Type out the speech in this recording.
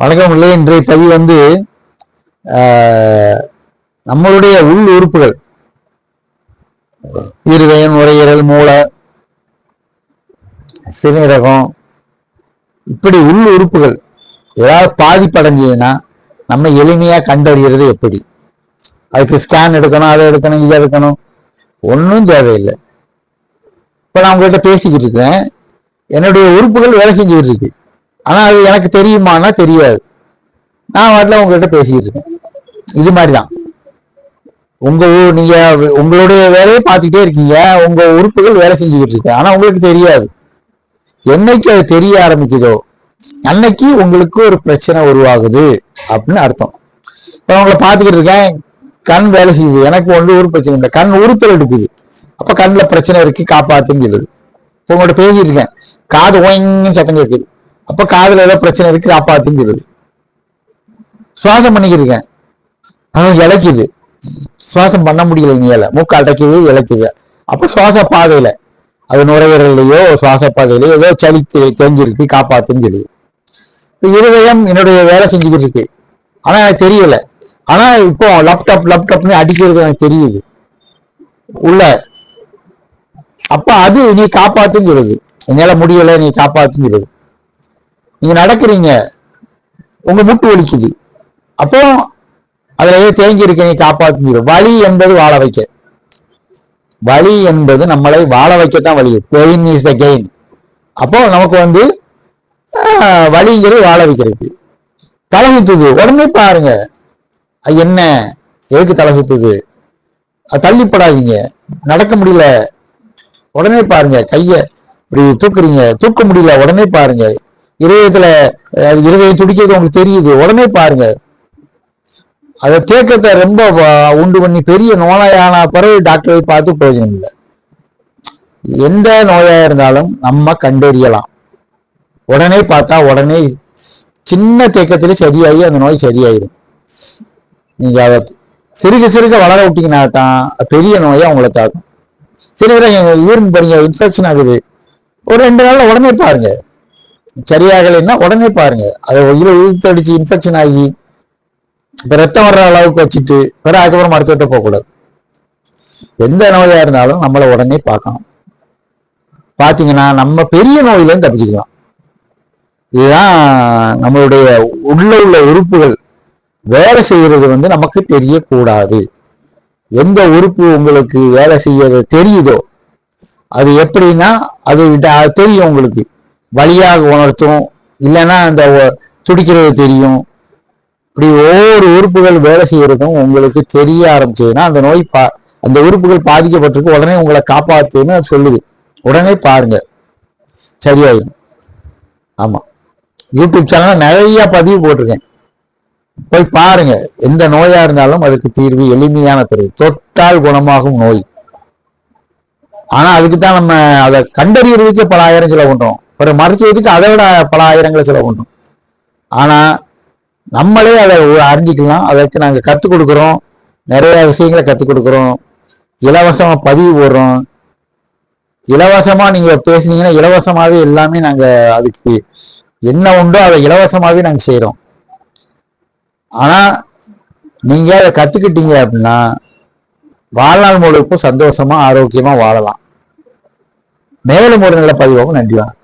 வணக்கம் இல்லை இன்றைய பதிவு வந்து நம்மளுடைய உள் உறுப்புகள். இருதயம் நுரையீரல் மூளை சிறுநீரகம் இப்படி உள் உறுப்புகள் ஏதாவது பாதிப்படைஞ்சதுன்னா நம்ம எளிமையாக கண்டறிகிறது எப்படி? அதுக்கு ஸ்கேன் எடுக்கணும் அதை எடுக்கணும் இதை எடுக்கணும். ஒன்றும் தேவையில்லை. இப்போ நான் உங்கள்கிட்ட பேசிக்கிட்டு இருக்கேன். என்னுடைய உறுப்புகள் வேலை செஞ்சுக்கிட்டு இருக்கு. ஆனால் அது எனக்கு தெரியுமான்னா தெரியாது. நான் வாட்டில் உங்கள்கிட்ட பேசிக்கிட்டு இருக்கேன். இது மாதிரி தான் உங்கள் நீங்கள் உங்களுடைய வேலையை பார்த்துக்கிட்டே இருக்கீங்க. உங்கள் உறுப்புகள் வேலை செஞ்சுக்கிட்டு இருக்கு. ஆனால் உங்களுக்கு தெரியாது. என்னைக்கு அது தெரிய ஆரம்பிக்குதோ அன்னைக்கு உங்களுக்கு ஒரு பிரச்சனை உருவாகுது அப்படின்னு அர்த்தம். இப்போ உங்களை பார்த்துக்கிட்டு இருக்கேன். கண் வேலை செய்யுது. எனக்கு ஒன்று ஒரு பிரச்சனை இல்லை. கண் உறுத்தல் எடுக்குது. அப்போ கண்ணில் பிரச்சனை இருக்கு காப்பாத்துன்னு சொல்லுது. இப்போ உங்கள்கிட்ட பேசிட்டு இருக்கேன். காது ஓய்ங்கன்னு சத்தம் கேட்குது. அப்ப காதல ஏதோ பிரச்சனை இருக்கு காப்பாத்துங்கிறது. சுவாசம் பண்ணிக்கிருக்கேன். அவன் இழைக்குது. சுவாசம் பண்ண முடியல இனியால மூக்கு அடைக்குது இழைக்குது. அப்ப சுவாச பாதையில அது நுரையீரலையோ சுவாச பாதையிலையோ ஏதோ சளி தேஞ்சிருக்கு காப்பாத்துன்னு சொல்லுது இருதயம் என்னுடைய வேலை செஞ்சுக்கிட்டு இருக்கு. ஆனா எனக்கு தெரியல. ஆனா இப்போ லேப்டாப் லேப்டாப்னு அடிக்கிறது எனக்கு தெரியுது. உள்ள. அப்ப அது நீ காப்பாத்துன்னு சொல்லுது என்னால முடியல நீ காப்பாத்துன்னு சொல்லுது நீங்க நடக்கிறீங்க. உங்க முட்டு ஒலிக்குது அப்போ அதுல ஏதோ தேங்கி இருக்க நீ காப்பாத்துன்னு வழி வலி என்பது வாழ வைக்க. வலி என்பது நம்மளை வாழ வைக்கத்தான் வழி. பெயின் இஸ் த கெயின் அப்போ நமக்கு வந்து வழிங்கிறது வலிங்கிறது வாழ வைக்கிறது. தலை சுத்துது உடனே பாருங்க. அது என்ன? எதுக்கு தலை சுத்துது அது தள்ளிப்படாதீங்க. நடக்க முடியல. உடனே பாருங்க. கைய இப்படி தூக்குறீங்க. தூக்க முடியல. உடனே பாருங்க. இருதயத்துல இருதயம் துடிக்கிறது உங்களுக்கு தெரியுது. உடனே பாருங்க. அதை தேக்கத்தை ரொம்ப உண்டு பண்ணி பெரிய நோயான பிறகு டாக்டரை பார்த்து பிரயோஜனம் இல்லை. எந்த நோயா இருந்தாலும் நம்ம கண்டறியலாம். உடனே பார்த்தா உடனே சின்ன தேக்கத்திலே சரியாகி அந்த நோய் சரியாயிரும். நீங்க அதை சிறுக சிறுக வளர விட்டீங்கன்னா தான் பெரிய நோயை உங்களை தாக்கும். சிறுக யூரின் பாருங்க இன்ஃபெக்ஷன் ஆகுது. ஒரு ரெண்டு நாள்ல உடனே பாருங்க. சரியாகலைன்னா உடனே பாருங்க. அதை உயிரை இழுத்து அடிச்சு இன்ஃபெக்ஷன் ஆகி இப்ப ரத்தம் வர்ற அளவுக்கு வச்சுட்டு பிறகு அதுக்கப்புறம் மருத்துவத்தை போகக்கூடாது எந்த நோயா இருந்தாலும் நம்மளை உடனே பார்க்கணும். பாத்தீங்கன்னா நம்ம பெரிய நோயில இருந்து தப்பிச்சுக்கலாம். இதுதான் நம்மளுடைய உள்ள உள்ள உறுப்புகள். வேலை செய்யறது வந்து நமக்கு தெரியக்கூடாது. எந்த உறுப்பு உங்களுக்கு வேலை செய்யறது தெரியுதோ? அது எப்படின்னா விட்ட- அது தெரியும் உங்களுக்கு. வழியாக உணர்த்தும். இல்லைன்னா அந்த துடிக்கிறது தெரியும். இப்படி ஒவ்வொரு உறுப்புகள் வேலை செய்யறதும் உங்களுக்கு தெரிய ஆரம்பிச்சதுன்னா அந்த நோய் பா அந்த உறுப்புகள் பாதிக்கப்பட்டிருக்கு. உடனே உங்களை காப்பாத்துன்னு சொல்லுது. உடனே பாருங்க. சரியாயிடும். ஆமா. யூடியூப் சேனல் நிறைய பதிவு போட்டிருக்கேன். போய் பாருங்க. எந்த நோயா இருந்தாலும் அதுக்கு தீர்வு எளிமையான தீர்வு. தொட்டால் குணமாகும் நோய். ஆனா அதுக்கு தான் நம்ம அதை கண்டறியறதுக்கே பல ஆயிரம் செலவு பண்றோம். ஒரு மருத்துவத்துக்கு அதை விட பல ஆயிரங்களை செலவு பண்ணும் ஆனால் நம்மளே அதை அறிஞ்சிக்கலாம். அதற்கு நாங்கள் கற்றுக் கொடுக்குறோம். நிறைய விஷயங்களை கற்றுக் கொடுக்குறோம். இலவசமாக பதிவு போடுறோம். இலவசமாக நீங்கள் பேசுனீங்கன்னா இலவசமாகவே எல்லாமே நாங்கள் அதுக்கு என்ன உண்டோ அதை இலவசமாகவே நாங்கள் செய்கிறோம் ஆனால் நீங்கள் அதை கற்றுக்கிட்டீங்க அப்படின்னா வாழ்நாள் முழுக்கும் சந்தோஷமாக ஆரோக்கியமாக வாழலாம். மேலும் ஒரு நல்ல பதிவாகவும் நன்றி வணக்கம்.